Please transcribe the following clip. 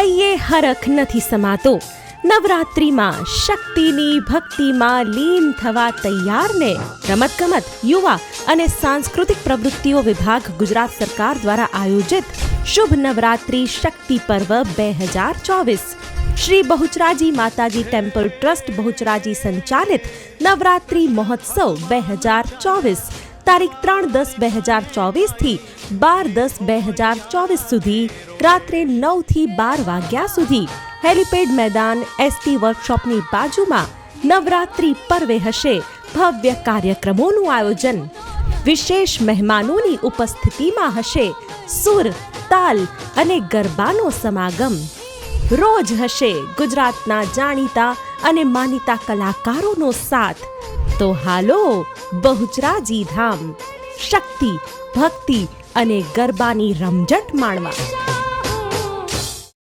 હૈયે હરખ નથી સમાતો. નવરાત્રિમાં શક્તિની ભક્તિમાં લીન થવા તૈયારને રમતગમત, યુવા અને સાંસ્કૃતિક પ્રવૃત્તિઓ વિભાગ ગુજરાત સરકાર દ્વારા આયોજિત શુભ નવરાત્રિ શક્તિ પર્વ બે હજાર ચોવીસ. શ્રી બહુચરાજી માતાજી ટેમ્પલ ટ્રસ્ટ બહુચરાજી સંચાલિત નવરાત્રિ મહોત્સવ બે હજાર ચોવીસ. તારીખ ત્રણ દસ બે હજાર ચોવીસથી બાર દસ બે હજાર ચોવીસ સુધી, રાત્રે નવથી બાર વાગ્યા સુધી હેલિપેડ મેદાન એસટી વર્કશોપની બાજુમાં નવરાત્રિ પર્વે હશે. ભવ્ય કાર્યક્રમોનું આયોજન વિશેષ મહેમાનોની ઉપસ્થિતિમાં હશે. સુર, તાલ અને ગરબાનો સમાગમ રોજ હશે ગુજરાતના જાણીતા અને માનીતા કલાકારોનો સાથ. તો હાલો, બહુચરાજી ધામ. શક્તિ, ભક્તિ અને ગરબાની રમઝટ માણવા.